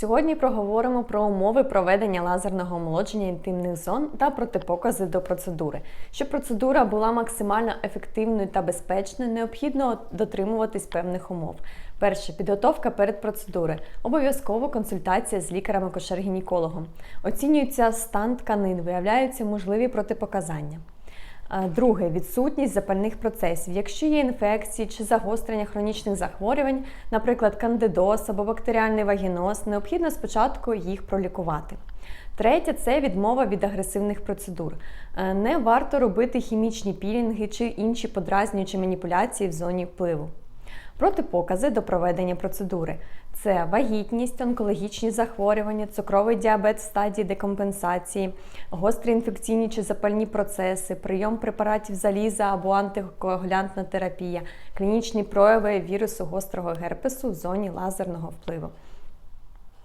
Сьогодні проговоримо про умови проведення лазерного омолодження інтимних зон та протипокази до процедури. Щоб процедура була максимально ефективною та безпечною, необхідно дотримуватись певних умов. Перше підготовка перед процедурою. Обов'язково консультація з лікарем-акушер-гінекологом. Оцінюється стан тканин, виявляються можливі протипоказання. Друге відсутність запальних процесів. Якщо є інфекції чи загострення хронічних захворювань, наприклад, кандидоз або бактеріальний вагіноз, необхідно спочатку їх пролікувати. Третє це відмова від агресивних процедур. Е, Не варто робити хімічні пілінги чи інші подразнюючі маніпуляції в зоні впливу. Протипокази до проведення процедури це вагітність, онкологічні захворювання, цукровий діабет в стадії декомпенсації, гострі інфекційні чи запальні процеси, прийом препаратів заліза або антикоагулянтна терапія, клінічні прояви вірусу гострого герпесу в зоні лазерного впливу.